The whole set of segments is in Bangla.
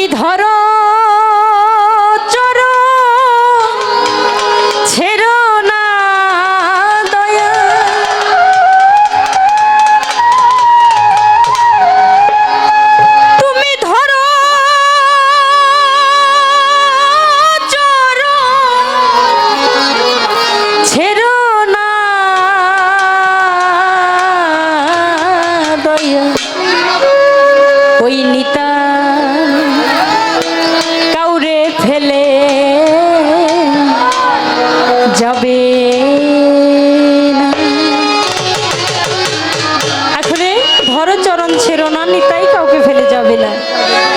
তুমি ধরো চরো ছেড়ো না দয়া। তুমি ধরো চরো ছেড়ো না দয়া। যাবে আসলে ধরো চরণ ছেড়ো না, নিতাই কাউকে ফেলে যাবে না।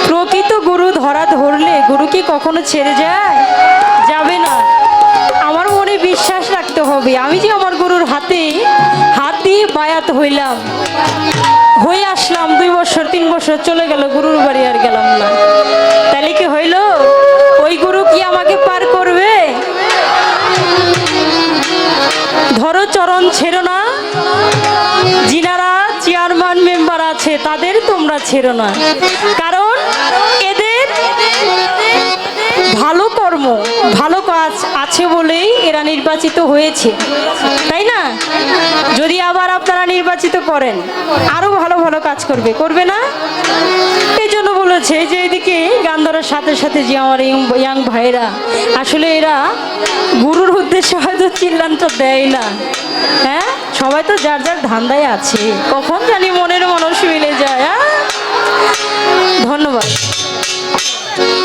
প্রকৃত গুরু ধরা ধরলে গুরু কি কখনো ছেড়ে যায়? যাবে না। আমার মনে বিশ্বাস রাখতে হবে, আমি যে আমার গুরুর হাতে হাত দিয়ে বায়াত হইলাম, হয়ে আসলাম, দুই বছর, তিন বছর চলে গেল, গুরুর বাড়ি আর গেলাম না। তাহলে কি হইল? ওই গুরু কি আমাকে পার করবে? চরণ ছেড়ো না। যিনারা চেয়ারম্যান মেম্বার আছে, তাদের তোমরা ছেড়ো না। কারণ এদের ভালো কর্ম, ভালো কাজ আছে বলেই এরা নির্বাচিত হয়েছে। তাই না? যদি আবার আপনারা নির্বাচিত করেন, আরও ভালো ভালো কাজ করবে। করবে না? এই জন্য বলেছে যে এদিকে গান ধরার সাথে সাথে যে আমার ইয়াং ভাইরা আসলে এরা গুরুর উদ্দেশ্যে হয়তো চিল্লানটা দেয় না। হ্যাঁ? সবাই তো যার যার ধান্দায় আছে। কখন জানি মনের মনস মিলে